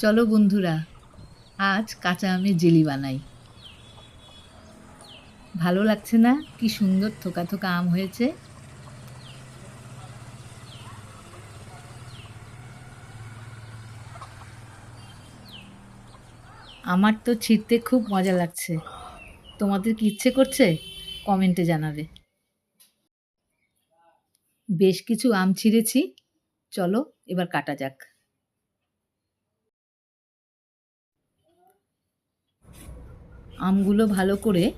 চলো বন্ধুরা, আজ কাঁচা আমের জেলি বানাই। ভালো লাগছে না? কি সুন্দর থোকা থোকা আম হয়েছে। আমার তো ছিঁড়তে খুব মজা লাগছে। তোমাদের কি ইচ্ছে করছে? কমেন্টে জানাবে। বেশ কিছু আম ছিঁড়েছি। চলো, এবার কাটা যাক। আমগুলো ভালো করে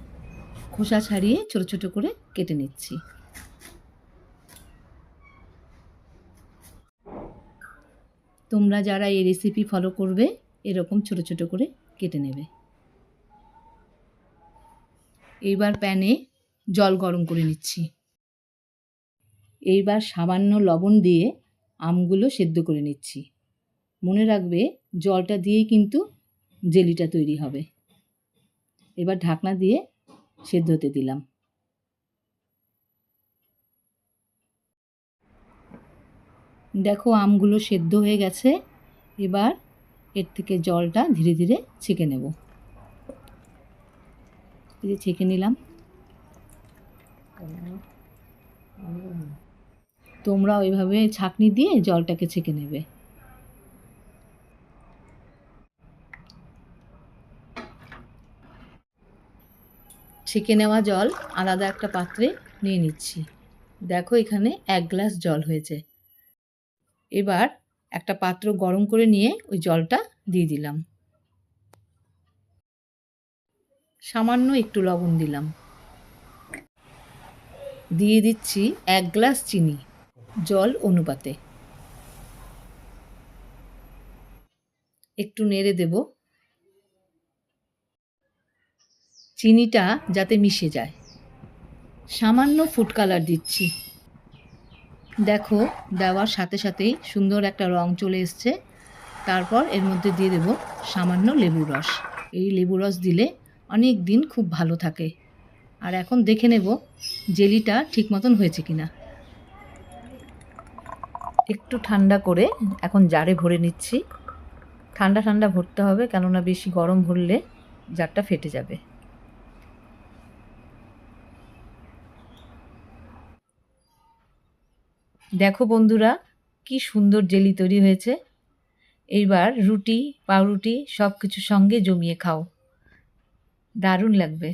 খোসা ছাড়িয়ে ছোট ছোট করে কেটে নিচ্ছি। তোমরা যারা এই রেসিপি ফলো করবে, এরকম ছোট ছোট করে কেটে নেবে। এইবার প্যানে জল গরম করে নিচ্ছি। এইবার সামান্য লবণ দিয়ে আমগুলো সেদ্ধ করে নিচ্ছি। মনে রাখবে, জলটা দিয়েই কিন্তু জেলিটা তৈরি হবে। এবার ঢাকনা দিয়ে সেদ্ধ হতে দিলাম। দেখো আমগুলো সেদ্ধ হয়ে গেছে। এবার এর থেকে জলটা ধীরে ধীরে ছেঁকে নেব। যে ছেঁকে নিলাম। তোমরা ওইভাবে ছাঁকনি দিয়ে জলটাকে ছেঁকে নেবে। ছেঁকে নেওয়া জল আলাদা একটা পাত্রে নিয়ে নিচ্ছি। দেখো এখানে এক গ্লাস জল হয়েছে। এবার একটা পাত্র গরম করে নিয়ে ওই জলটা দিয়ে দিলাম। সামান্য একটু লবণ দিলাম। দিয়ে দিচ্ছি এক গ্লাস চিনি জল অনুপাতে। একটু নেড়ে দেব। চিনিটা যাতে মিশে যায়। সামান্য ফুড কালার দিচ্ছি। দেখো, দেওয়ার সাথে সাথেই সুন্দর একটা রং চলে এসছে। তারপর এর মধ্যে দিয়ে দেব সামান্য লেবুর রস। এই লেবু রস দিলে অনেক দিন খুব ভালো থাকে। আর এখন দেখে নেব জেলিটা ঠিক মতন হয়েছে কিনা। একটু ঠান্ডা করে এখন জারে ভরে নিচ্ছি। ঠান্ডা ঠান্ডা ভরতে হবে, কেননা বেশি গরম ভরলে জারটা ফেটে যাবে। দেখো বন্ধুরা, কি সুন্দর জেলি তৈরি হয়েছে। এইবার রুটি, পাউরুটি সব কিছু সঙ্গে জমিয়ে খাও। দারুণ লাগবে।